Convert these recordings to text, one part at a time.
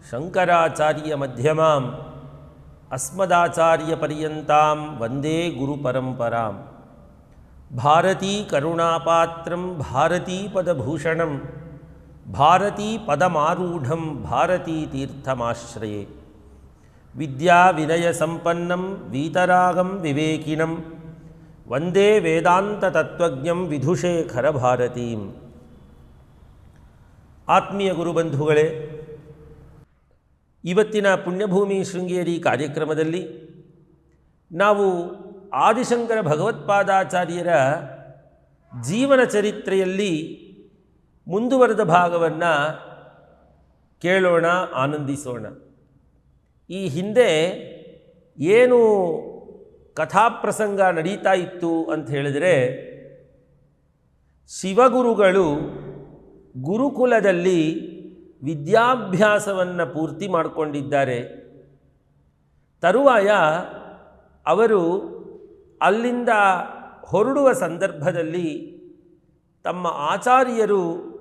ನಮಃ ಸದಾಶಿವಸಮಾರಂಭಾಂ ಶಂಕರಾಚಾರ್ಯ ಮಧ್ಯಮಾಂ ಅಸ್ಮದಾಚಾರ್ಯಪರ್ಯಂತಾಂ ವಂದೇ ಗುರುಪರಂಪರಾಂ ಭಾರತೀ ಕರುಣಾಪಾತ್ರಂ ಭಾರತೀ ಪದಭೂಷಣಂ ಭಾರತೀ ಪದಮಾರೂಢಂ ಭಾರತೀ ತೀರ್ಥಮಾಶ್ರಯೇ ವಿದ್ಯಾ ವಿನಯ ಸಂಪನ್ನಂ ವೀತರಾಗಂ ವಿವೇಕಿನಂ ವಂದೇ ವೇದಾಂತ ತತ್ವಜ್ಞಂ ವಿಧುಶೇಖರ ಭಾರತೀಂ ಆತ್ಮೀಯ ಗುರುಬಂಧುಗಳೇ ಇವತ್ತಿನ ಪುಣ್ಯಭೂಮಿ ಶೃಂಗೇರಿ ಕಾರ್ಯಕ್ರಮದಲ್ಲಿ ನಾವು ಆದಿಶಂಕರ ಭಗವತ್ಪಾದಾಚಾರ್ಯರ ಜೀವನ ಚರಿತ್ರೆಯಲ್ಲಿ ಮುಂದುವರೆದ ಭಾಗವನ್ನು ಕೇಳೋಣ, ಆನಂದಿಸೋಣ. ಈ ಹಿಂದೆ ಏನು ಕಥಾಪ್ರಸಂಗ ನಡೀತಾ ಇತ್ತು ಅಂತ ಹೇಳಿದರೆ, ಶಿವಗುರುಗಳು ಗುರುಕುಲದಲ್ಲಿ ವಿದ್ಯಾಭ್ಯಾಸವನ್ನು ಪೂರ್ತಿ ಮಾಡಿಕೊಂಡಿದ್ದಾರೆ. ತರುವಾಯ ಅವರು ಅಲ್ಲಿಂದ ಹೊರಡುವ ಸಂದರ್ಭದಲ್ಲಿ ತಮ್ಮ ಆಚಾರ್ಯರು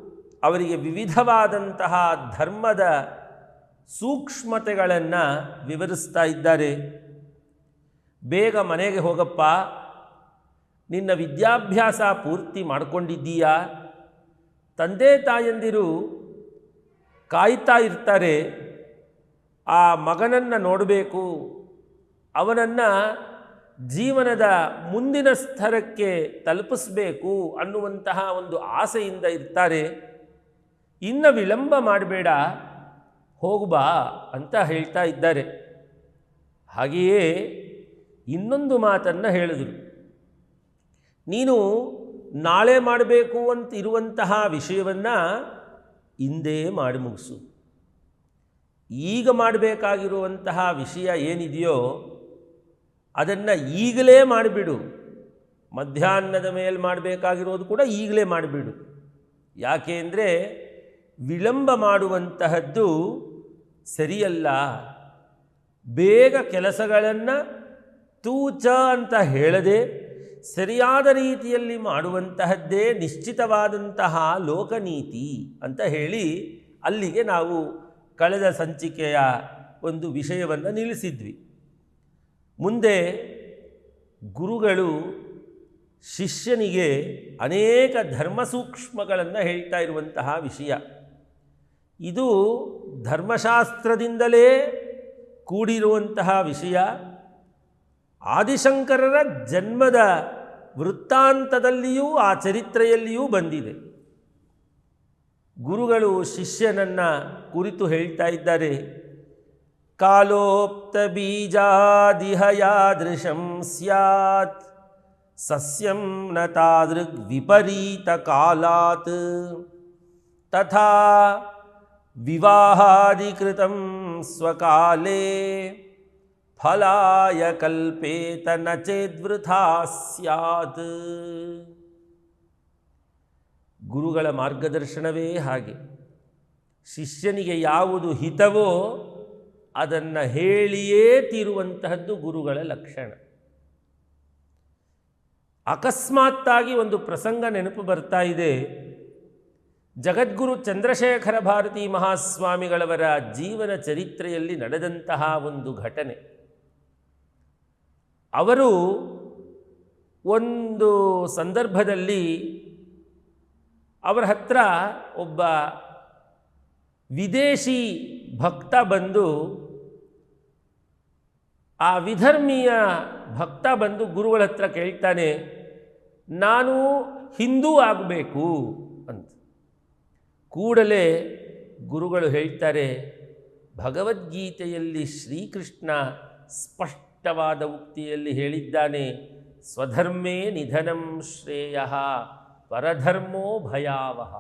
ಅವರಿಗೆ ವಿವಿಧವಾದಂತಹ ಧರ್ಮದ ಸೂಕ್ಷ್ಮತೆಗಳನ್ನು ವಿವರಿಸ್ತಾ ಇದ್ದಾರೆ. ಬೇಗ ಮನೆಗೆ ಹೋಗಪ್ಪ, ನಿನ್ನ ವಿದ್ಯಾಭ್ಯಾಸ ಪೂರ್ತಿ ಮಾಡಿಕೊಂಡಿದ್ದೀಯಾ? ತಂದೆ ತಾಯಂದಿರು ಕಾಯ್ತಾ ಇರ್ತಾರೆ, ಆ ಮಗನನ್ನು ನೋಡಬೇಕು, ಅವನನ್ನು ಜೀವನದ ಮುಂದಿನ ಸ್ತರಕ್ಕೆ ತಲುಪಿಸಬೇಕು ಅನ್ನುವಂತಹ ಒಂದು ಆಸೆಯಿಂದ ಇರ್ತಾರೆ. ಇನ್ನು ವಿಳಂಬ ಮಾಡಬೇಡ, ಹೋಗು ಬಾ ಅಂತ ಹೇಳ್ತಾ ಇದ್ದಾರೆ. ಹಾಗೆಯೇ ಇನ್ನೊಂದು ಮಾತನ್ನು ಹೇಳಿದರು. ನೀನು ನಾಳೆ ಮಾಡಬೇಕು ಅಂತ ಇರುವಂತಹ ವಿಷಯವನ್ನು ಇಂದೇ ಮಾಡಿ ಮುಗಿಸು. ಈಗ ಮಾಡಬೇಕಾಗಿರುವಂತಹ ವಿಷಯ ಏನಿದೆಯೋ ಅದನ್ನು ಈಗಲೇ ಮಾಡಿಬಿಡು. ಮಧ್ಯಾಹ್ನದ ಮೇಲೆ ಮಾಡಬೇಕಾಗಿರೋದು ಕೂಡ ಈಗಲೇ ಮಾಡಿಬಿಡು. ಯಾಕೆ ಅಂದರೆ ವಿಳಂಬ ಮಾಡುವಂತಹದ್ದು ಸರಿಯಲ್ಲ. ಬೇಗ ಕೆಲಸಗಳನ್ನು ತೂಚ ಅಂತ ಹೇಳದೆ ಸರಿಯಾದ ರೀತಿಯಲ್ಲಿ ಮಾಡುವಂತಹದ್ದೇ ನಿಶ್ಚಿತವಾದಂತಹ ಲೋಕನೀತಿ ಅಂತ ಹೇಳಿ ಅಲ್ಲಿಗೆ ನಾವು ಕಳೆದ ಸಂಚಿಕೆಯ ಒಂದು ವಿಷಯವನ್ನು ನಿಲ್ಲಿಸಿದ್ವಿ. ಮುಂದೆ ಗುರುಗಳು ಶಿಷ್ಯನಿಗೆ ಅನೇಕ ಧರ್ಮಸೂಕ್ಷ್ಮಗಳನ್ನು ಹೇಳ್ತಾ ಇರುವಂತಹ ವಿಷಯ. ಇದು ಧರ್ಮಶಾಸ್ತ್ರದಿಂದಲೇ ಕೂಡಿರುವಂತಹ ವಿಷಯ. ಆದಿಶಂಕರರ ಜನ್ಮದ ವೃತ್ತಾಂತದಲ್ಲಿಯೂ ಆ ಚರಿತ್ರೆಯಲ್ಲಿಯೂ ಬಂದಿದೆ. ಗುರುಗಳು ಶಿಷ್ಯನನ್ನು ಕುರಿತು ಹೇಳ್ತಾ ಇದ್ದಾರೆ. ಕಾಲೋಪ್ತ ಬೀಜಾದಿಹ ಸ್ಯಾತ್, ಸಸ್ಯಂ ನ ತಾದೃಗ್ ವಿಪರೀತ ಕಾಲಾತ್. ತಥಾ ವಿವಾಹಾದಿಕೃತಂ ಸ್ವಕಾಲೇ ಫಲಾಯ ಕಲ್ಪೇತ ನಚೇದ್ವೃಥಾ ಚೇದ್ವೃಥಾ ಸ್ಯಾತ್ ಗುರುಗಳ ಮಾರ್ಗದರ್ಶನವೇ ಹಾಗೆ. ಶಿಷ್ಯನಿಗೆ ಯಾವುದು ಹಿತವೋ ಅದನ್ನು ಹೇಳಿಯೇ ತೀರುವಂತಹದ್ದು ಗುರುಗಳ ಲಕ್ಷಣ. ಅಕಸ್ಮಾತ್ತಾಗಿ ಒಂದು ಪ್ರಸಂಗ ನೆನಪು ಬರ್ತಾ ಇದೆ. ಜಗದ್ಗುರು ಚಂದ್ರಶೇಖರ ಭಾರತಿ ಮಹಾಸ್ವಾಮಿಗಳವರ ಜೀವನ ಚರಿತ್ರೆಯಲ್ಲಿ ನಡೆದಂತಹ ಒಂದು ಘಟನೆ. ಅವರು ಒಂದು ಸಂದರ್ಭದಲ್ಲಿ ಅವರ ಹತ್ರ ಒಬ್ಬ ವಿದೇಶಿ ಭಕ್ತ ಬಂದು, ಆ ವಿಧರ್ಮೀಯ ಭಕ್ತ ಬಂದು ಗುರುಗಳ ಹತ್ರ ಕೇಳ್ತಾನೆ, ನಾನು ಹಿಂದೂ ಆಗಬೇಕು ಅಂತ. ಕೂಡಲೇ ಗುರುಗಳು ಹೇಳ್ತಾರೆ, ಭಗವದ್ಗೀತೆಯಲ್ಲಿ ಶ್ರೀಕೃಷ್ಣ ಸ್ಪಷ್ಟವಾದ ಉಕ್ತಿಯಲ್ಲಿ ಹೇಳಿದ್ದಾನೆ, ಸ್ವಧರ್ಮೇ ನಿಧನಂ ಶ್ರೇಯ, ಪರಧರ್ಮೋ ಭಯಾವಹ.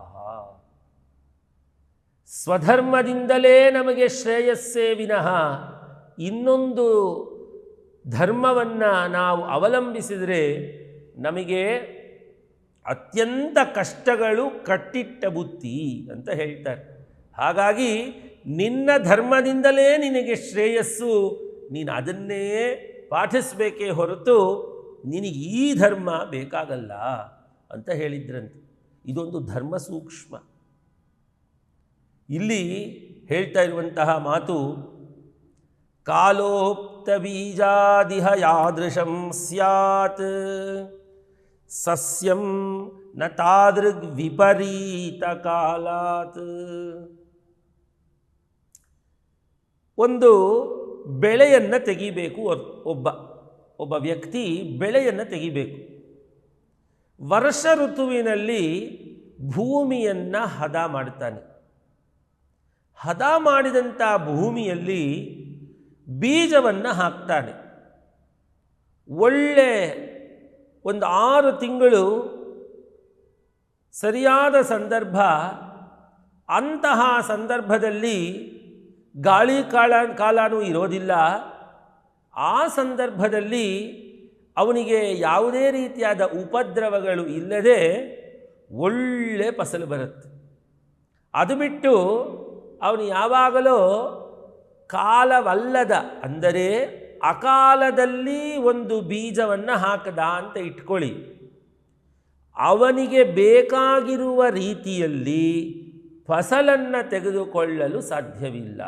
ಸ್ವಧರ್ಮದಿಂದಲೇ ನಮಗೆ ಶ್ರೇಯಸ್ಸೇ ವಿನಃ ಇನ್ನೊಂದು ಧರ್ಮವನ್ನು ನಾವು ಅವಲಂಬಿಸಿದರೆ ನಮಗೆ ಅತ್ಯಂತ ಕಷ್ಟಗಳು ಕಟ್ಟಿಟ್ಟ ಬುತ್ತಿ ಅಂತ ಹೇಳ್ತಾರೆ. ಹಾಗಾಗಿ ನಿನ್ನ ಧರ್ಮದಿಂದಲೇ ನಿನಗೆ ಶ್ರೇಯಸ್ಸು ನೀನು ಅದನ್ನೇ ಪಾಠಿಸ್ಬೇಕೇ ಹೊರತು ನಿನಗೆ ಈ ಧರ್ಮ ಬೇಕಾಗಲ್ಲ ಅಂತ ಹೇಳಿದ್ರಂತೆ. ಇದೊಂದು ಧರ್ಮ ಸೂಕ್ಷ್ಮ. ಇಲ್ಲಿ ಹೇಳ್ತಾ ಇರುವಂತಹ ಮಾತು ಕಾಲೋಪ್ತ ಬೀಜಾದಿಹ ಯಾದೃಶಂ ಸ್ಯಾತ್, ಸಸ್ಯಂ ನ ತಾದೃಗ್ ವಿಪರೀತ ಕಾಲಾತ್. ಒಂದು ಬೆಳೆಯನ್ನು ತೆಗಿಬೇಕು ಒಬ್ಬ ಒಬ್ಬ ವ್ಯಕ್ತಿ ಬೆಳೆಯನ್ನು ತೆಗಿಬೇಕು. ವರ್ಷ ಋತುವಿನಲ್ಲಿ ಭೂಮಿಯನ್ನು ಹದ ಮಾಡ್ತಾನೆ ಹದ ಮಾಡಿದಂಥ ಭೂಮಿಯಲ್ಲಿ ಬೀಜವನ್ನು ಹಾಕ್ತಾನೆ. ಒಳ್ಳೆ ಒಂದು ಆರು ತಿಂಗಳು ಸರಿಯಾದ ಸಂದರ್ಭ, ಅಂತಹ ಸಂದರ್ಭದಲ್ಲಿ ಗಾಳಿ ಕಾಲ ಕಾಲನೂ ಇರೋದಿಲ್ಲ. ಆ ಸಂದರ್ಭದಲ್ಲಿ ಅವನಿಗೆ ಯಾವುದೇ ರೀತಿಯಾದ ಉಪದ್ರವಗಳು ಇಲ್ಲದೆ ಒಳ್ಳೆ ಫಸಲು ಬರುತ್ತೆ. ಅದು ಬಿಟ್ಟು ಅವನು ಯಾವಾಗಲೂ ಕಾಲವಲ್ಲದ, ಅಂದರೆ ಅಕಾಲದಲ್ಲಿ ಒಂದು ಬೀಜವನ್ನು ಹಾಕದ ಅಂತ ಇಟ್ಕೊಳ್ಳಿ. ಅವನಿಗೆ ಬೇಕಾಗಿರುವ ರೀತಿಯಲ್ಲಿ ಫಸಲನ್ನು ತೆಗೆದುಕೊಳ್ಳಲು ಸಾಧ್ಯವಿಲ್ಲ.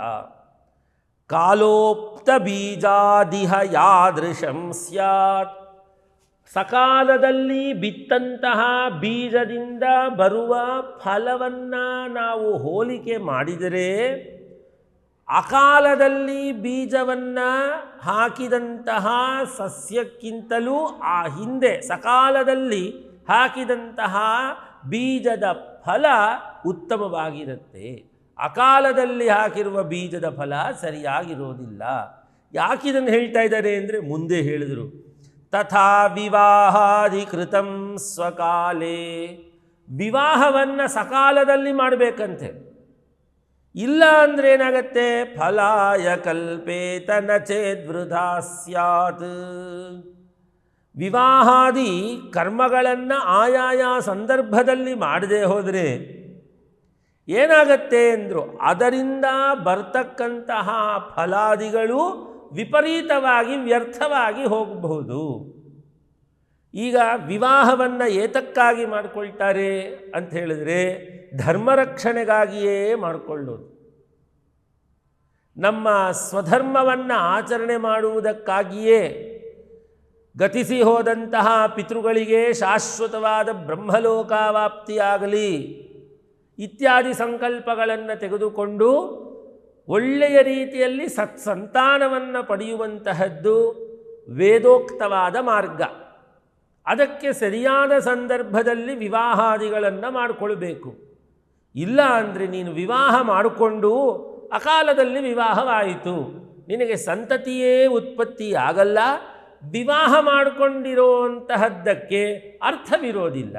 ಕಾಲೋಪ್ತ ಬೀಜಾದಿಹ ಯಾದೃಶಂ ಸ್ಯಾತ್. ಸಕಾಲದಲ್ಲಿ ಬಿತ್ತಂತಹ ಬೀಜದಿಂದ ಬರುವ ಫಲವನ್ನು ನಾವು ಹೋಲಿಕೆ ಮಾಡಿದರೆ, ಅಕಾಲದಲ್ಲಿ ಬೀಜವನ್ನು ಹಾಕಿದಂತಹ ಸಸ್ಯಕ್ಕಿಂತಲೂ ಆ ಹಿಂದೆ, ಸಕಾಲದಲ್ಲಿ ಹಾಕಿದಂತಹ ಬೀಜದ ಫಲ ಉತ್ತಮವಾಗಿರುತ್ತೆ. ಅಕಾಲದಲ್ಲಿ ಹಾಕಿರುವ ಬೀಜದ ಫಲ ಸರಿಯಾಗಿರೋದಿಲ್ಲ. ಯಾಕಿದನ್ನು ಹೇಳ್ತಾ ಇದ್ದಾರೆ ಅಂದರೆ ಮುಂದೆ ಹೇಳಿದರು. ತಥಾ ವಿವಾಹಾಧಿಕೃತ ಸ್ವಕಾಲೇ. ವಿವಾಹವನ್ನು ಸಕಾಲದಲ್ಲಿ ಮಾಡಬೇಕಂತೆ. ಇಲ್ಲ ಅಂದರೆ ಏನಾಗತ್ತೆ? ಫಲಾಯ ಕಲ್ಪೇತ ನಚೇದ್ವೃಧಾ ಸ್ಯಾತ್. ವಿವಾಹಾದಿ ಕರ್ಮಗಳನ್ನು ಆಯಾಯ ಸಂದರ್ಭದಲ್ಲಿ ಮಾಡದೆ ಹೋದರೆ ಏನಾಗತ್ತೆ ಅಂದರು ಅದರಿಂದ ಬರ್ತಕ್ಕಂತಹ ಫಲಾದಿಗಳು ವಿಪರೀತವಾಗಿ ವ್ಯರ್ಥವಾಗಿ ಹೋಗಬಹುದು. ಈಗ ವಿವಾಹವನ್ನು ಏತಕ್ಕಾಗಿ ಮಾಡಿಕೊಳ್ತಾರೆ ಅಂತ ಹೇಳಿದ್ರೆ ಧರ್ಮರಕ್ಷಣೆಗಾಗಿಯೇ ಮಾಡಿಕೊಳ್ಳೋದು. ನಮ್ಮ ಸ್ವಧರ್ಮವನ್ನು ಆಚರಣೆ ಮಾಡುವುದಕ್ಕಾಗಿಯೇ ಗತಿಸಿ ಹೋದಂತಹ ಪಿತೃಗಳಿಗೆ ಶಾಶ್ವತವಾದ ಬ್ರಹ್ಮಲೋಕಾವಾಪ್ತಿಯಾಗಲಿ ಇತ್ಯಾದಿ ಸಂಕಲ್ಪಗಳನ್ನು ತೆಗೆದುಕೊಂಡು ಒಳ್ಳೆಯ ರೀತಿಯಲ್ಲಿ ಸತ್ಸಂತಾನವನ್ನು ಪಡೆಯುವಂತಹದ್ದು ವೇದೋಕ್ತವಾದ ಮಾರ್ಗ. ಅದಕ್ಕೆ ಸರಿಯಾದ ಸಂದರ್ಭದಲ್ಲಿ ವಿವಾಹಾದಿಗಳನ್ನು ಮಾಡಿಕೊಳ್ಬೇಕು. ಇಲ್ಲ ಅಂದರೆ ನೀನು ವಿವಾಹ ಮಾಡಿಕೊಂಡು ಅಕಾಲದಲ್ಲಿ ವಿವಾಹವಾಯಿತು. ನಿನಗೆ ಸಂತತಿಯೇ ಉತ್ಪತ್ತಿ ಆಗಲ್ಲ. ವಿವಾಹ ಮಾಡಿಕೊಂಡಿರುವಂತಹದ್ದಕ್ಕೆ ಅರ್ಥವಿರೋದಿಲ್ಲ.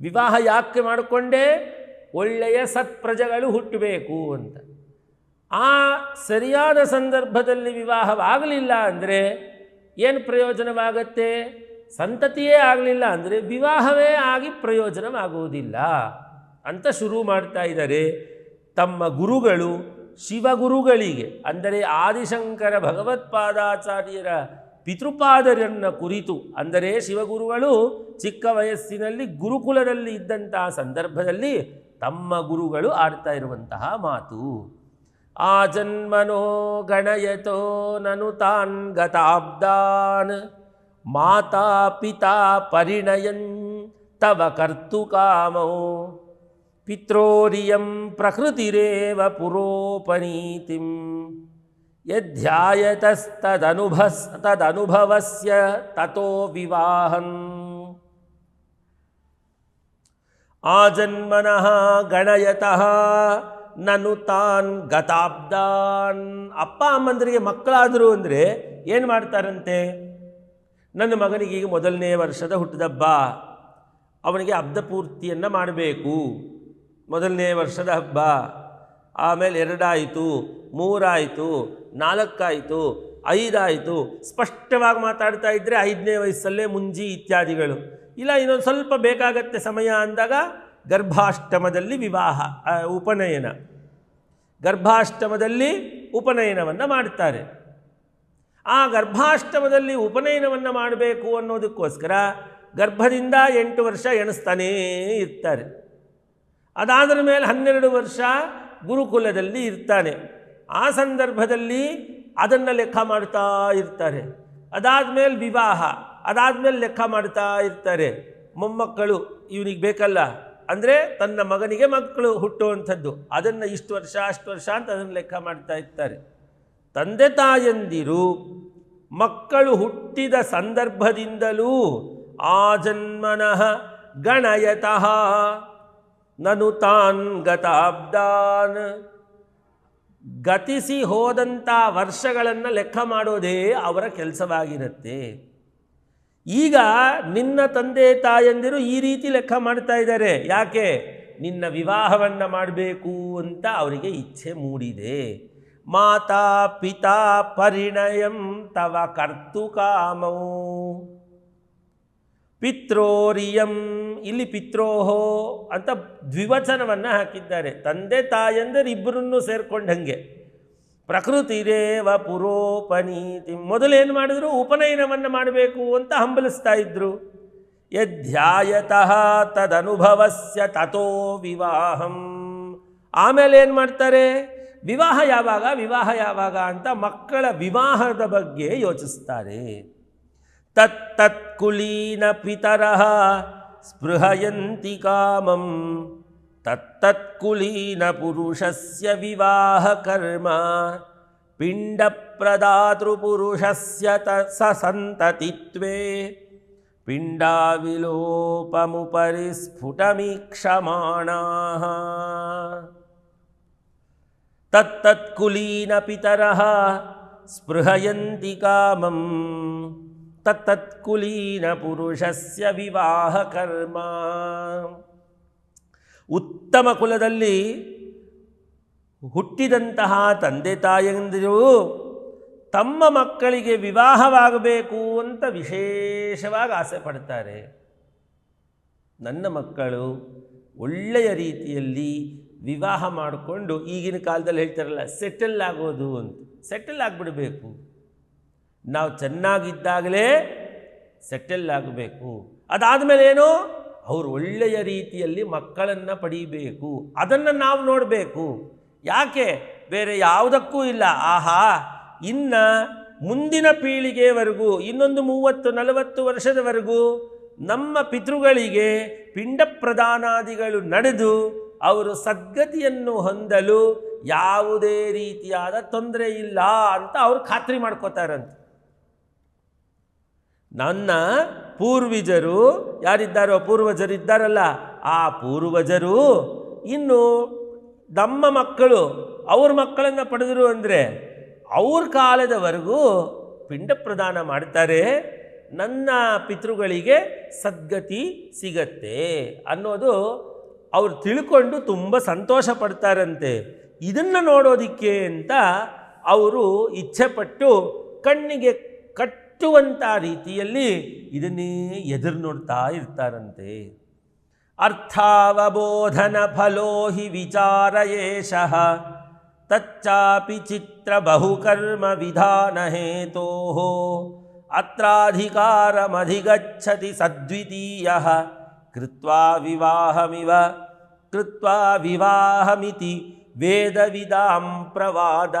ವಿವಾಹ ಯಾಕೆ ಮಾಡಿಕೊಂಡೆ? ಒಳ್ಳೆಯ ಸತ್ಪ್ರಜೆಗಳು ಹುಟ್ಟಬೇಕು ಅಂತ. ಆ ಸರಿಯಾದ ಸಂದರ್ಭದಲ್ಲಿ ವಿವಾಹವಾಗಲಿಲ್ಲ ಅಂದರೆ ಏನು ಪ್ರಯೋಜನವಾಗತ್ತೆ? ಸಂತತಿಯೇ ಆಗಲಿಲ್ಲ ಅಂದರೆ ವಿವಾಹವೇ ಆಗಿ ಪ್ರಯೋಜನವಾಗುವುದಿಲ್ಲ ಅಂತ ಶುರು ಮಾಡ್ತಾ ಇದ್ದಾರೆ ತಮ್ಮ ಗುರುಗಳು ಶಿವಗುರುಗಳಿಗೆ. ಅಂದರೆ ಆದಿಶಂಕರ ಭಗವತ್ಪಾದಾಚಾರ್ಯರ ಪಿತೃಪಾದರನ್ನು ಕುರಿತು. ಅಂದರೆ ಶಿವಗುರುಗಳು ಚಿಕ್ಕ ವಯಸ್ಸಿನಲ್ಲಿ ಗುರುಕುಲದಲ್ಲಿ ಇದ್ದಂತಹ ಸಂದರ್ಭದಲ್ಲಿ ತಮ್ಮ ಗುರುಗಳು ಆಡ್ತಾ ಇರುವಂತಹ ಮಾತು ಆ ಜನ್ಮನೋ ಗಣಯತೋ ನನು ತಾನ್ ಗತಾಬ್ದಾನ್ ಮಾತಾ ಪಿತಾ ಪರಿಣಯನ್ ತವ ಕರ್ತುಕಾಮೋ ಪಿತ್ರೋರಿಯಂ ಪ್ರಕೃತಿರೇವ ಪುರೋಪನೀತಿಂ ಯಧ್ಯಾಯತಸ್ತದನುಭಸ್ ತದನುಭವಸ್ಯ ತಥೋ ವಿವಾಹಂ ಆಜನ್ಮನಃ ಗಣಯತಃ ನಾನು ತಾನ್ ಗತಾಬ್ದಾನ್. ಅಪ್ಪ ಅಮ್ಮಂದರಿಗೆ ಮಕ್ಕಳಾದರು ಅಂದರೆ ಏನು ಮಾಡ್ತಾರಂತೆ? ನನ್ನ ಮಗನಿಗೆ ಈಗ ಮೊದಲನೇ ವರ್ಷದ ಹುಟ್ಟಿದಬ್ಬ. ಅವನಿಗೆ ಹಬ್ಬದ ಪೂರ್ತಿಯನ್ನು ಮಾಡಬೇಕು. ಮೊದಲನೇ ವರ್ಷದ ಹಬ್ಬ. ಆಮೇಲೆ ಎರಡಾಯಿತು, ಮೂರಾಯಿತು, ನಾಲ್ಕಾಯಿತು, ಐದಾಯಿತು. ಸ್ಪಷ್ಟವಾಗಿ ಮಾತಾಡ್ತಾ ಇದ್ದರೆ ಐದನೇ ವಯಸ್ಸಲ್ಲೇ ಮುಂಜಿ ಇತ್ಯಾದಿಗಳು. ಇಲ್ಲ, ಇನ್ನೊಂದು ಸ್ವಲ್ಪ ಬೇಕಾಗತ್ತೆ ಸಮಯ ಅಂದಾಗ ಗರ್ಭಾಷ್ಟಮದಲ್ಲಿ ವಿವಾಹ ಉಪನಯನ. ಗರ್ಭಾಷ್ಟಮದಲ್ಲಿ ಉಪನಯನವನ್ನು ಮಾಡ್ತಾರೆ. ಆ ಗರ್ಭಾಷ್ಟಮದಲ್ಲಿ ಉಪನಯನವನ್ನು ಮಾಡಬೇಕು ಅನ್ನೋದಕ್ಕೋಸ್ಕರ ಗರ್ಭದಿಂದ ಎಂಟು ವರ್ಷ ಎಣಿಸ್ತಾನೇ ಇರ್ತಾರೆ. ಅದಾದರ ಮೇಲೆ ಹನ್ನೆರಡು ವರ್ಷ ಗುರುಕುಲದಲ್ಲಿ ಇರ್ತಾನೆ. ಆ ಸಂದರ್ಭದಲ್ಲಿ ಅದನ್ನು ಲೆಕ್ಕ ಮಾಡ್ತಾ ಇರ್ತಾರೆ. ಅದಾದಮೇಲೆ ವಿವಾಹ. ಅದಾದಮೇಲೆ ಲೆಕ್ಕ ಮಾಡ್ತಾ ಇರ್ತಾರೆ. ಮೊಮ್ಮಕ್ಕಳು, ಇವನಿಗೆ ಬೇಕಲ್ಲ. ಅಂದರೆ ತನ್ನ ಮಗನಿಗೆ ಮಕ್ಕಳು ಹುಟ್ಟುವಂಥದ್ದು. ಅದನ್ನು ಇಷ್ಟು ವರ್ಷ, ಅಷ್ಟು ವರ್ಷ ಅಂತ ಅದನ್ನು ಲೆಕ್ಕ ಮಾಡ್ತಾ ಇರ್ತಾರೆ. ತಂದೆ ತಾಯಂದಿರು, ಮಕ್ಕಳು ಹುಟ್ಟಿದ ಸಂದರ್ಭದಿಂದಲೂ ಆ ಜನ್ಮನಃ ಗಣಯತಃ. ನನು ತಾನ್ ಗತಾಬ್ದಾನ್. ಗತಿಸಿ ಹೋದಂಥ ವರ್ಷಗಳನ್ನು ಲೆಕ್ಕ ಮಾಡೋದೇ ಅವರ ಕೆಲಸವಾಗಿರುತ್ತೆ. ಈಗ ನಿನ್ನ ತಂದೆ ತಾಯಂದಿರು ಈ ರೀತಿ ಲೆಕ್ಕ ಮಾಡ್ತಾ ಇದ್ದಾರೆ. ಯಾಕೆ? ನಿನ್ನ ವಿವಾಹವನ್ನು ಮಾಡಬೇಕು ಅಂತ ಅವರಿಗೆ ಇಚ್ಛೆ ಮೂಡಿದೆ. ಮಾತಾ ಪಿತಾ ಪರಿಣಯಂ ತವ ಕರ್ತು ಕಾಮೌ. ಪಿತ್ರೋರಿಯಂ, ಇಲ್ಲಿ ಪಿತ್ರೋಹೋ ಅಂತ ದ್ವಿವಚನವನ್ನು ಹಾಕಿದ್ದಾರೆ. ತಂದೆ ತಾಯಂದರಿಬ್ಬರನ್ನು ಸೇರ್ಕೊಂಡಂಗೆ ಪ್ರಕೃತಿರೇವ ಪುರೋಪನೀತಿ. ಮೊದಲೇನು ಮಾಡಿದ್ರು? ಉಪನಯನವನ್ನು ಮಾಡಬೇಕು ಅಂತ ಹಂಬಲಿಸ್ತಾ ಇದ್ರು. ಯಧ್ಯಾಯತಃ ತದನುಭವಸ್ಯ ತಥೋ ವಿವಾಹಂ. ಆಮೇಲೆ ಏನು ಮಾಡ್ತಾರೆ? ವಿವಾಹ ಯಾವಾಗ? ವಿವಾಹ ಯಾವಾಗ ಅಂತ ಮಕ್ಕಳ ವಿವಾಹದ ಬಗ್ಗೆ ಯೋಚಿಸ್ತಾರೆ. ತತ್ತತ್ಕುಲೀನ ಪಿತರಃ ಸ್ಪೃಹಯಂತಿ ಕಾಮಂ. तत्तत्कुलीनपुरुषस्य विवाहकर्मा पिण्डप्रदातृपुरुषस्य त ससन्ततित्वे पिण्डाविलोपमुपरि स्फुटमीक्षमाणाः तत्तत्कुलीनपितरः स्पृहयन्ति कामं तत्तत्कुलीनपुरुषस्य विवाहकर्मा ಉತ್ತಮ ಕುಲದಲ್ಲಿ ಹುಟ್ಟಿದಂತಹ ತಂದೆ ತಾಯಂದಿರು ತಮ್ಮ ಮಕ್ಕಳಿಗೆ ವಿವಾಹವಾಗಬೇಕು ಅಂತ ವಿಶೇಷವಾಗಿ ಆಸೆ ಪಡ್ತಾರೆ. ನನ್ನ ಮಕ್ಕಳು ಒಳ್ಳೆಯ ರೀತಿಯಲ್ಲಿ ವಿವಾಹ ಮಾಡಿಕೊಂಡು ಈಗಿನ ಕಾಲದಲ್ಲಿ ಹೇಳ್ತಾರಲ್ಲ, ಸೆಟಲ್ ಆಗೋದು ಅಂತ. ಸೆಟಲ್ ಆಗಿಬಿಡಬೇಕು. ನಾವು ಚೆನ್ನಾಗಿದ್ದಾಗಲೇ ಸೆಟಲ್ ಆಗಬೇಕು. ಅದಾದಮೇಲೆ ಏನು? ಅವರು ಒಳ್ಳೆಯ ರೀತಿಯಲ್ಲಿ ಮಕ್ಕಳನ್ನು ಪಡೀಬೇಕು. ಅದನ್ನು ನಾವು ನೋಡಬೇಕು. ಯಾಕೆ? ಬೇರೆ ಯಾವುದಕ್ಕೂ ಇಲ್ಲ. ಆಹಾ! ಇನ್ನು ಮುಂದಿನ ಪೀಳಿಗೆವರೆಗೂ, ಇನ್ನೊಂದು ಮೂವತ್ತು, ನಲವತ್ತು ವರ್ಷದವರೆಗೂ ನಮ್ಮ ಪಿತೃಗಳಿಗೆ ಪಿಂಡ ಪ್ರದಾನಾದಿಗಳು ನಡೆದು ಅವರು ಸದ್ಗತಿಯನ್ನು ಹೊಂದಲು ಯಾವುದೇ ರೀತಿಯಾದ ತೊಂದರೆ ಇಲ್ಲ ಅಂತ ಅವರು ಖಾತ್ರಿ ಮಾಡ್ಕೋತಾರಂತೆ. ನನ್ನ ಪೂರ್ವಿಜರು ಯಾರಿದ್ದಾರೋ, ಪೂರ್ವಜರು ಇದ್ದಾರಲ್ಲ, ಆ ಪೂರ್ವಜರು ಇನ್ನು ನಮ್ಮ ಮಕ್ಕಳು, ಅವ್ರ ಮಕ್ಕಳನ್ನು ಪಡೆದರು ಅಂದರೆ ಅವ್ರ ಕಾಲದವರೆಗೂ ಪಿಂಡ ಪ್ರದಾನ ಮಾಡ್ತಾರೆ, ನನ್ನ ಪಿತೃಗಳಿಗೆ ಸದ್ಗತಿ ಸಿಗತ್ತೆ ಅನ್ನೋದು ಅವ್ರು ತಿಳ್ಕೊಂಡು ತುಂಬ ಸಂತೋಷ ಪಡ್ತಾರಂತೆ. ಇದನ್ನು ನೋಡೋದಿಕ್ಕೆ ಅಂತ ಅವರು ಇಚ್ಛೆಪಟ್ಟು ಕಣ್ಣಿಗೆ ಕಟ್ಟುವಂಥ ರೀತಿಯಲ್ಲಿ ಇದನ್ನೇ ಎದುರು ನೋಡ್ತಾ ಇರ್ತಾರಂತೆ. ಅರ್ಥಾವಬೋಧನ ಫಲೋ ಹಿ ವಿಚಾರ ಏಷಃ, ತಚ್ಚಾಪಿ ಚಿತ್ರ ಬಹುಕರ್ಮ ವಿಧಾನ ಹೇತೋ ಅತ್ರಾಧಿಕಾರಮಧಿಗಚ್ಚತಿ ಸದ್ವಿತೀಯ, ಕೃತ್ವಾ ವಿವಾಹಮಿವ, ಕೃತ್ವಾ ವಿವಾಹಮಿತಿ ವೇದವಿದಾಂ ಪ್ರವಾದ.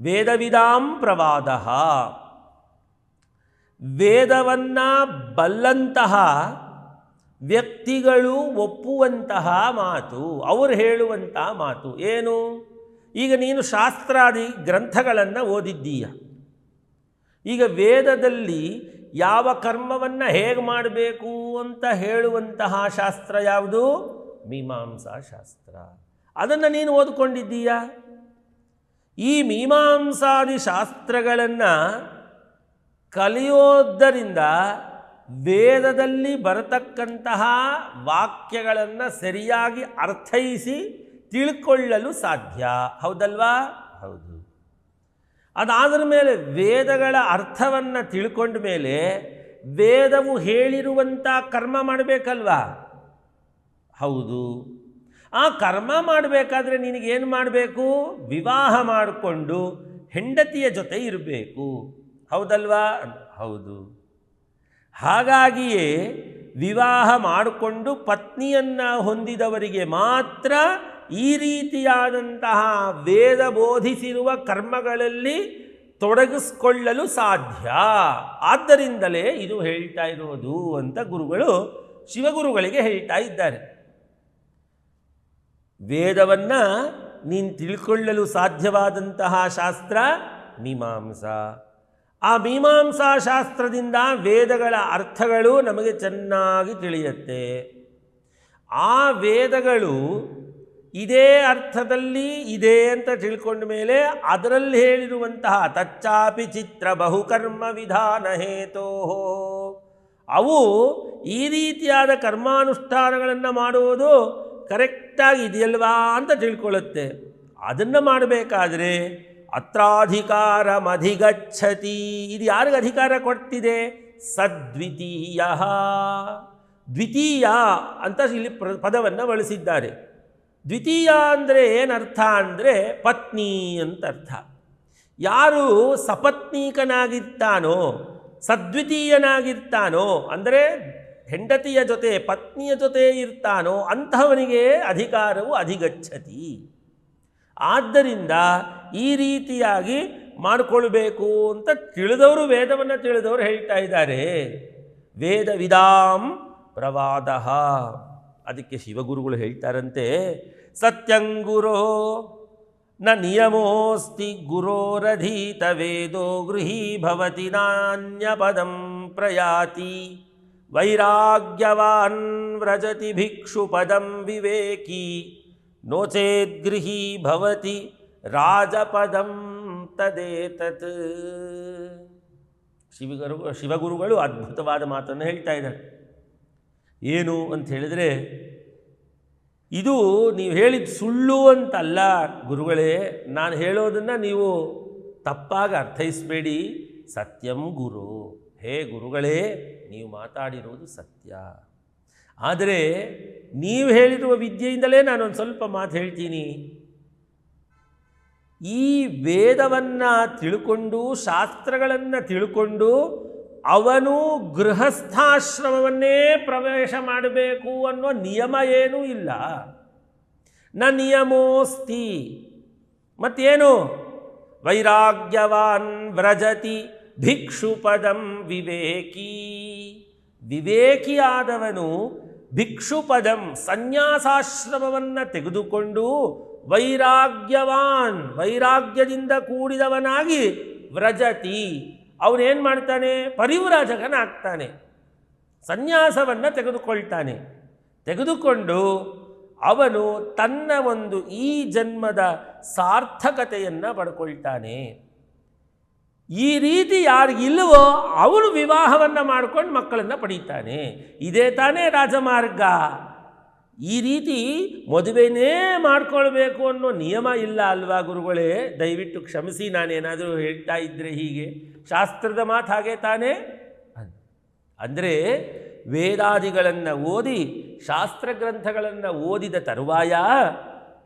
ವೇದವಿದಾಂ ಪ್ರವಾದ. ವೇದವನ್ನ ಬಲ್ಲಂತಹ ವ್ಯಕ್ತಿಗಳು ಒಪ್ಪುವಂತಹ ಮಾತು, ಅವರು ಹೇಳುವಂತಹ ಮಾತು ಏನು? ಈಗ ನೀನು ಶಾಸ್ತ್ರಾದಿ ಗ್ರಂಥಗಳನ್ನು ಓದಿದ್ದೀಯ. ಈಗ ವೇದದಲ್ಲಿ ಯಾವ ಕರ್ಮವನ್ನು ಹೇಗೆ ಮಾಡಬೇಕು ಅಂತ ಹೇಳುವಂತಹ ಶಾಸ್ತ್ರ ಯಾವುದು? ಮೀಮಾಂಸಾ ಶಾಸ್ತ್ರ. ಅದನ್ನು ನೀನು ಓದ್ಕೊಂಡಿದ್ದೀಯ? ಈ ಮೀಮಾಂಸಾದಿ ಶಾಸ್ತ್ರಗಳನ್ನು ಕಲಿಯೋದರಿಂದ ವೇದದಲ್ಲಿ ಬರತಕ್ಕಂತಹ ವಾಕ್ಯಗಳನ್ನು ಸರಿಯಾಗಿ ಅರ್ಥೈಸಿ ತಿಳ್ಕೊಳ್ಳಲು ಸಾಧ್ಯ. ಹೌದಲ್ವಾ? ಹೌದು. ಅದಾದ್ರ ಮೇಲೆ ವೇದಗಳ ಅರ್ಥವನ್ನು ತಿಳ್ಕೊಂಡ ಮೇಲೆ ವೇದವು ಹೇಳಿರುವಂಥ ಕರ್ಮ ಮಾಡಬೇಕಲ್ವಾ? ಹೌದು. ಆ ಕರ್ಮ ಮಾಡಬೇಕಾದ್ರೆ ನಿನಗೇನು ಮಾಡಬೇಕು? ವಿವಾಹ ಮಾಡಿಕೊಂಡು ಹೆಂಡತಿಯ ಜೊತೆ ಇರಬೇಕು. ಹೌದಲ್ವಾ? ಹೌದು. ಹಾಗಾಗಿಯೇ ವಿವಾಹ ಮಾಡಿಕೊಂಡು ಪತ್ನಿಯನ್ನು ಹೊಂದಿದವರಿಗೆ ಮಾತ್ರ ಈ ರೀತಿಯಾದಂತಹ ವೇದ ಬೋಧಿಸಿರುವ ಕರ್ಮಗಳಲ್ಲಿ ತೊಡಗಿಸ್ಕೊಳ್ಳಲು ಸಾಧ್ಯ. ಆದ್ದರಿಂದಲೇ ಇದು ಹೇಳ್ತಾ ಇರೋದು ಅಂತ ಗುರುಗಳು ಶಿವಗುರುಗಳಿಗೆ ಹೇಳ್ತಾ ಇದ್ದಾರೆ. ವೇದವನ್ನು ನೀನು ತಿಳ್ಕೊಳ್ಳಲು ಸಾಧ್ಯವಾದಂತಹ ಶಾಸ್ತ್ರ ಮೀಮಾಂಸಾ. ಆ ಮೀಮಾಂಸಾ ಶಾಸ್ತ್ರದಿಂದ ವೇದಗಳ ಅರ್ಥಗಳು ನಮಗೆ ಚೆನ್ನಾಗಿ ತಿಳಿಯುತ್ತೆ. ಆ ವೇದಗಳು ಇದೇ ಅರ್ಥದಲ್ಲಿ ಇದೆ ಅಂತ ತಿಳ್ಕೊಂಡ ಮೇಲೆ ಅದರಲ್ಲಿ ಹೇಳಿರುವಂತಹ ತಚ್ಚಾಪಿ ಚಿತ್ರ ಬಹುಕರ್ಮ ವಿಧಾನ ಹೇತೋ ಅವು ಈ ರೀತಿಯಾದ ಕರ್ಮಾನುಷ್ಠಾನಗಳನ್ನು ಮಾಡುವುದು ಕರೆಕ್ಟಾಗಿ ಇದೆಯಲ್ವಾ ಅಂತ ತಿಳ್ಕೊಳ್ಳುತ್ತೆ. ಅದನ್ನು ಮಾಡಬೇಕಾದ್ರೆ ಅತ್ರಾಧಿಕಾರ ಮಧಿಗಚ್ಛತಿ ಇದು ಯಾರಿಗೆ ಅಧಿಕಾರ ಕೊಡ್ತಿದೆ? ಸದ್ವಿತೀಯ. ದ್ವಿತೀಯ ಅಂತ ಇಲ್ಲಿ ಪ್ರ ಪದವನ್ನು ಬಳಸಿದ್ದಾರೆ. ದ್ವಿತೀಯ ಅಂದರೆ ಏನರ್ಥ ಅಂದರೆ ಪತ್ನಿ ಅಂತ ಅರ್ಥ ಯಾರು ಸಪತ್ನೀಕನಾಗಿರ್ತಾನೋ, ಸದ್ವಿತೀಯನಾಗಿರ್ತಾನೋ, ಅಂದರೆ ಹೆಂಡತಿಯ ಜೊತೆ, ಪತ್ನಿಯ ಜೊತೆ ಇರ್ತಾನೋ ಅಂತಹವನಿಗೆ ಅಧಿಕಾರವು ಅಧಿಗಚ್ಚತಿ. ಆದ್ದರಿಂದ ಈ ರೀತಿಯಾಗಿ ಮಾಡಿಕೊಳ್ಬೇಕು ಅಂತ ತಿಳಿದವರು, ವೇದವನ್ನು ತಿಳಿದವರು ಹೇಳ್ತಾ ಇದ್ದಾರೆ. ವೇದ ವಿದಾಂ ಪ್ರವಾದ. ಅದಕ್ಕೆ ಶಿವಗುರುಗಳು ಹೇಳ್ತಾರಂತೆ ಸತ್ಯಂಗುರೋ ನ ನಿಯಮೋಸ್ತಿ ಗುರೋರಧೀತ ವೇದೋ ಗೃಹೀ ಭವತಿ ನಾನ್ಯಪದಂ ಪ್ರಯಾತಿ. ವೈರಾಗ್ಯವಾನ್ ವ್ರಜತಿ ಭಿಕ್ಷುಪದಂ ವಿವೇಕಿ ನೋಚೇದ್ ಚೇದ್ಗೃಹೀ ಭವತಿ ರಾಜಪದಂ ತದೇತತ್. ಶಿವಗುರು, ಶಿವಗುರುಗಳು ಅದ್ಭುತವಾದ ಮಾತನ್ನು ಹೇಳ್ತಾ ಇದ್ದಾರೆ. ಏನು ಅಂತ ಹೇಳಿದರೆ, ಇದು ನೀವು ಹೇಳಿದ ಸುಳ್ಳು ಅಂತಲ್ಲ ಗುರುಗಳೇ, ನಾನು ಹೇಳೋದನ್ನು ನೀವು ತಪ್ಪಾಗಿ ಅರ್ಥೈಸಬೇಡಿ. ಸತ್ಯಂ ಗುರು. ಹೇ ಗುರುಗಳೇ, ನೀವು ಮಾತಾಡಿರೋದು ಸತ್ಯ. ಆದರೆ ನೀವು ಹೇಳಿರುವ ವಿದ್ಯೆಯಿಂದಲೇ ನಾನೊಂದು ಸ್ವಲ್ಪ ಮಾತು ಹೇಳ್ತೀನಿ. ಈ ವೇದವನ್ನು ತಿಳ್ಕೊಂಡು, ಶಾಸ್ತ್ರಗಳನ್ನು ತಿಳ್ಕೊಂಡು ಅವನು ಗೃಹಸ್ಥಾಶ್ರಮವನ್ನೇ ಪ್ರವೇಶ ಮಾಡಬೇಕು ಅನ್ನೋ ನಿಯಮ ಏನೂ ಇಲ್ಲ. ನ ನಿಯಮೋಸ್ತಿ. ಮತ್ತೇನು? ವೈರಾಗ್ಯವಾನ್ ವ್ರಜತಿ ಭಿಕ್ಷುಪದಂ ವಿವೇಕಿ. ವಿವೇಕಿಯಾದವನು ಭಿಕ್ಷುಪದಂ ಸನ್ಯಾಸಾಶ್ರಮವನ್ನು ತೆಗೆದುಕೊಂಡು ವೈರಾಗ್ಯವಾನ್, ವೈರಾಗ್ಯದಿಂದ ಕೂಡಿದವನಾಗಿ ವ್ರಜತಿ. ಅವನೇನು ಮಾಡ್ತಾನೆ? ಪರಿವ್ರಾಜಕನಾಗ್ತಾನೆ. ಸನ್ಯಾಸವನ್ನು ತೆಗೆದುಕೊಳ್ತಾನೆ. ತೆಗೆದುಕೊಂಡು ಅವನು ತನ್ನ ಒಂದು ಈ ಜನ್ಮದ ಸಾರ್ಥಕತೆಯನ್ನು ಪಡ್ಕೊಳ್ತಾನೆ. ಈ ರೀತಿ ಯಾರಿಗಿಲ್ಲವೋ ಅವನು ವಿವಾಹವನ್ನು ಮಾಡ್ಕೊಂಡು ಮಕ್ಕಳನ್ನು ಪಡೀತಾನೆ. ಇದೇ ತಾನೇ ರಾಜಮಾರ್ಗ. ಈ ರೀತಿ ಮದುವೆನೇ ಮಾಡ್ಕೊಳ್ಬೇಕು ಅನ್ನೋ ನಿಯಮ ಇಲ್ಲ ಅಲ್ವಾ ಗುರುಗಳೇ? ದಯವಿಟ್ಟು ಕ್ಷಮಿಸಿ, ನಾನೇನಾದರೂ ಹೇಳ್ತಾ ಇದ್ದರೆ ಹೀಗೆ. ಶಾಸ್ತ್ರದ ಮಾತು ಹಾಗೆ ತಾನೇ? ಅಂದರೆ ವೇದಾದಿಗಳನ್ನು ಓದಿ ಶಾಸ್ತ್ರ ಗ್ರಂಥಗಳನ್ನು ಓದಿದ ತರುವಾಯ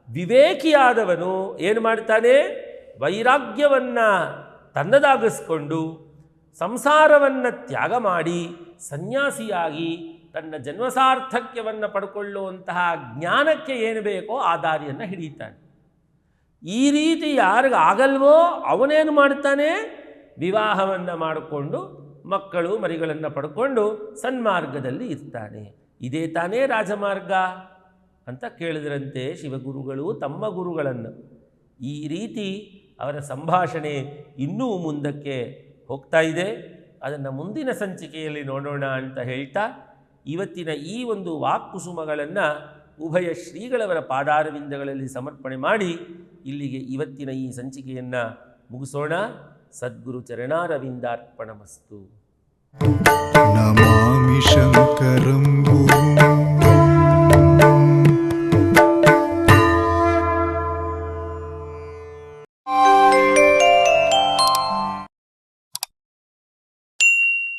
ವಿವೇಕಿಯಾದವನು ಏನು ಮಾಡ್ತಾನೆ ವೈರಾಗ್ಯವನ್ನು ತನ್ನದಾಗಿಸ್ಕೊಂಡು ಸಂಸಾರವನ್ನು ತ್ಯಾಗ ಮಾಡಿ ಸನ್ಯಾಸಿಯಾಗಿ ತನ್ನ ಜನ್ಮಸಾರ್ಥಕ್ಯವನ್ನು ಪಡ್ಕೊಳ್ಳುವಂತಹ ಜ್ಞಾನಕ್ಕೆ ಏನು ಬೇಕೋ ಆ ದಾರಿಯನ್ನು ಹಿಡಿತಾನೆ ಈ ರೀತಿ ಯಾರಿಗಾಗಲ್ವೋ ಅವನೇನು ಮಾಡ್ತಾನೆ ವಿವಾಹವನ್ನು ಮಾಡಿಕೊಂಡು ಮಕ್ಕಳು ಮರಿಗಳನ್ನು ಪಡ್ಕೊಂಡು ಸನ್ಮಾರ್ಗದಲ್ಲಿ ಇರ್ತಾನೆ. ಇದೇ ತಾನೇ ರಾಜಮಾರ್ಗ. ಅಂತ ಕೇಳಿದ್ರಂತೆ ಶಿವಗುರುಗಳು ತಮ್ಮ ಗುರುಗಳನ್ನು. ಈ ರೀತಿ ಅವರ ಸಂಭಾಷಣೆ ಇನ್ನೂ ಮುಂದಕ್ಕೆ ಹೋಗ್ತಾ ಇದೆ. ಅದನ್ನು ಮುಂದಿನ ಸಂಚಿಕೆಯಲ್ಲಿ ನೋಡೋಣ ಅಂತ ಹೇಳ್ತಾ, ಇವತ್ತಿನ ಈ ಒಂದು ವಾಕ್ಕುಸುಮಗಳನ್ನು ಉಭಯ ಶ್ರೀಗಳವರ ಪಾದಾರವಿಂದಗಳಲ್ಲಿ ಸಮರ್ಪಣೆ ಮಾಡಿ ಇಲ್ಲಿಗೆ ಇವತ್ತಿನ ಈ ಸಂಚಿಕೆಯನ್ನು ಮುಗಿಸೋಣ. ಸದ್ಗುರು ಚರಣಾರವಿಂದಾರ್ಪಣಮಸ್ತು. ನಮಾಮಿ ಶಂಕರಂ